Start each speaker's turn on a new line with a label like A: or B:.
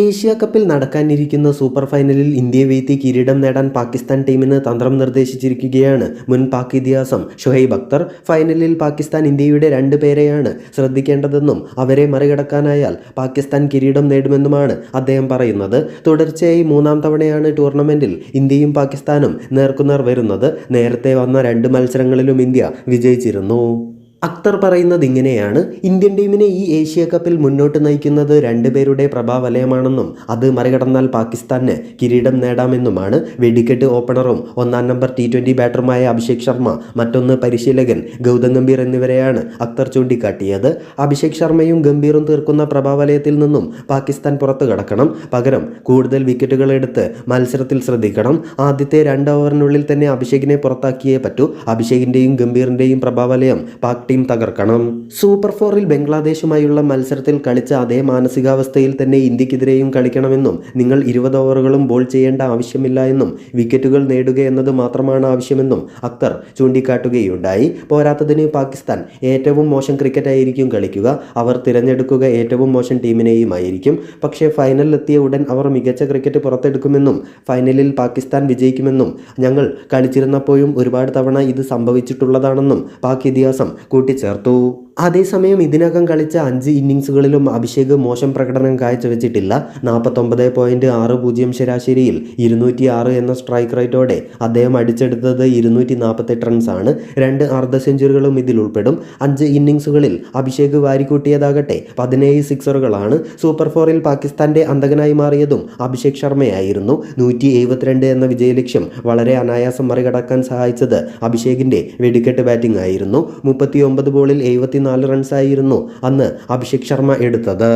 A: Asia കപ്പിൽ നടക്കാനിരിക്കുന്ന super ഫൈനലിൽ ഇന്ത്യയെ വീഴ്ത്തി കിരീടം നേടാൻ പാകിസ്ഥാൻ ടീമിന് തന്ത്രം നിർദ്ദേശിച്ചിരിക്കുകയാണ് മുൻ പാക് ഇതിഹാസം ഷുഹൈബ് അക്തർ. ഫൈനലിൽ പാകിസ്ഥാൻ ഇന്ത്യയുടെ രണ്ട് പേരെയാണ് ശ്രദ്ധിക്കേണ്ടതെന്നും അവരെ മറികടക്കാനായാൽ പാകിസ്ഥാൻ കിരീടം നേടുമെന്നുമാണ് അദ്ദേഹം പറയുന്നത്. തുടർച്ചയായി മൂന്നാം തവണയാണ് ടൂർണമെന്റിൽ ഇന്ത്യയും പാകിസ്ഥാനും നേർക്കുനേർ വരുന്നത്. നേരത്തെ വന്ന രണ്ട് മത്സരങ്ങളിലും ഇന്ത്യ വിജയിച്ചിരുന്നു. അക്തർ പറയുന്നത് ഇങ്ങനെയാണ്. ഇന്ത്യൻ ടീമിനെ ഈ ഏഷ്യ കപ്പിൽ മുന്നോട്ട് നയിക്കുന്നത് രണ്ടുപേരുടെ പ്രഭാവലയമാണെന്നും അത് മറികടന്നാൽ പാകിസ്ഥാന് കിരീടം നേടാമെന്നുമാണ് വെടിക്കെട്ട് ഓപ്പണറും ഒന്നാം നമ്പർ ടി ട്വന്റി ബാറ്ററുമായ അഭിഷേക് ശർമ്മ മറ്റൊന്ന് പരിശീലകൻ ഗൗതം ഗംഭീർ എന്നിവരെയാണ് അക്തർ ചൂണ്ടിക്കാട്ടിയത്. അഭിഷേക് ശർമ്മയും ഗംഭീറും തീർക്കുന്ന പ്രഭാവലയത്തിൽ നിന്നും പാകിസ്ഥാൻ പുറത്തു കടക്കണം. പകരം കൂടുതൽ വിക്കറ്റുകൾ എടുത്ത് മത്സരത്തിൽ ശ്രദ്ധിക്കണം. ആദ്യത്തെ രണ്ട് ഓവറിനുള്ളിൽ തന്നെ അഭിഷേകിനെ പുറത്താക്കിയേ പറ്റൂ. അഭിഷേകിന്റെയും ഗംഭീറിന്റെയും പ്രഭാവലയം പാക് ടീം തകർക്കണം. സൂപ്പർ ഫോറിൽ ബംഗ്ലാദേശുമായുള്ള മത്സരത്തിൽ കളിച്ച അതേ മാനസികാവസ്ഥയിൽ തന്നെ ഇന്ത്യക്കെതിരെയും കളിക്കണമെന്നും നിങ്ങൾ ഇരുപത് ഓവറുകളും ബോൾ ചെയ്യേണ്ട ആവശ്യമില്ല എന്നും വിക്കറ്റുകൾ നേടുക എന്നത് മാത്രമാണ് ആവശ്യമെന്നും അക്തർ ചൂണ്ടിക്കാട്ടുകയുണ്ടായി. പോരാത്തതിന് പാകിസ്ഥാൻ ഏറ്റവും മോശം ക്രിക്കറ്റായിരിക്കും കളിക്കുക. അവർ തിരഞ്ഞെടുക്കുക ഏറ്റവും മോശം ടീമിനെയുമായിരിക്കും. പക്ഷേ ഫൈനലിലെത്തിയ ഉടൻ അവർ മികച്ച ക്രിക്കറ്റ് പുറത്തെടുക്കുമെന്നും ഫൈനലിൽ പാകിസ്ഥാൻ വിജയിക്കുമെന്നും ഞങ്ങൾ കളിച്ചിരുന്നപ്പോഴും ഒരുപാട് തവണ ഇത് സംഭവിച്ചിട്ടുള്ളതാണെന്നും പാക് ഇതിഹാസം കൂട്ടിച്ചേർത്തു. അതേസമയം ഇതിനകം കളിച്ച അഞ്ച് ഇന്നിങ്സുകളിലും അഭിഷേക് മോശം പ്രകടനം കാഴ്ചവെച്ചിട്ടില്ല. നാൽപ്പത്തൊമ്പത് പോയിന്റ് ആറ് പൂജ്യം ശരാശരിയിൽ ഇരുന്നൂറ്റി ആറ് എന്ന സ്ട്രൈക്ക് റേറ്റോടെ അദ്ദേഹം അടിച്ചെടുത്തത് ഇരുന്നൂറ്റി നാൽപ്പത്തെട്ട് റൺസാണ്. രണ്ട് അർദ്ധ സെഞ്ചുറികളും ഇതിൽ ഉൾപ്പെടും. അഞ്ച് ഇന്നിങ്സുകളിൽ അഭിഷേക് വാരിക്കൂട്ടിയതാകട്ടെ പതിനേഴ് സിക്സറുകളാണ്. സൂപ്പർ ഫോറിൽ പാകിസ്ഥാന്റെ അന്തകനായി മാറിയതും അഭിഷേക് ശർമ്മയായിരുന്നു. നൂറ്റി എഴുപത്തിരണ്ട് എന്ന വിജയലക്ഷ്യം വളരെ അനായാസം മറികടക്കാൻ സഹായിച്ചത് അഭിഷേകിന്റെ വെടിക്കെട്ട് ബാറ്റിംഗ് ആയിരുന്നു. മുപ്പത്തി ഒമ്പത് ബോളിൽ എഴുപത്തിനാല് റൺസായിരുന്നു അന്ന് അഭിഷേക് ശർമ്മ എടുത്തത്.